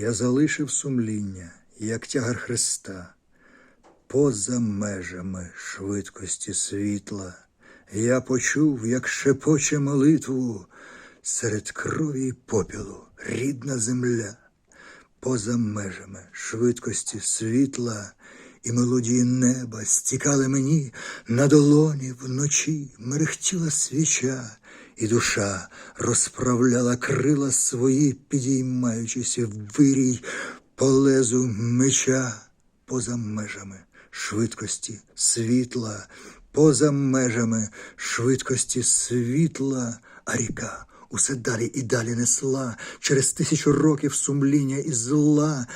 Я залишив сумління, як тягар Христа, поза межами швидкості світла. Я почув, як шепоче молитву серед крові й попілу рідна земля, поза межами швидкості світла і мелодії неба стікали мені на долоні вночі, мерехтіла свіча, і душа розправляла крила свої, підіймаючись в вирій по лезу меча поза межами швидкості світла, поза межами швидкості світла, а ріка усе далі і далі несла через тисячу років сумління і зла.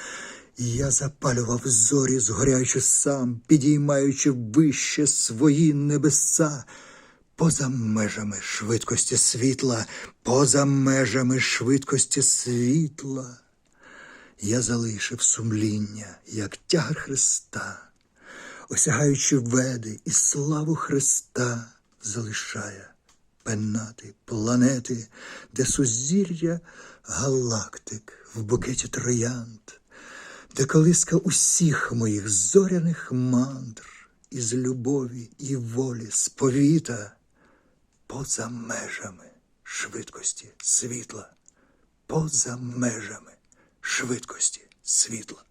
Я запалював зорі, згоряючи сам, підіймаючи вище свої небеса, поза межами швидкості світла, поза межами швидкості світла. Я залишив сумління, як тягар Христа, осягаючи веди і славу Христа, залишає пенати планети, де сузір'я галактик в букеті троянд, де колиска усіх моїх зоряних мандр із любові і волі сповіта поза межами швидкості світла, поза межами швидкості світла.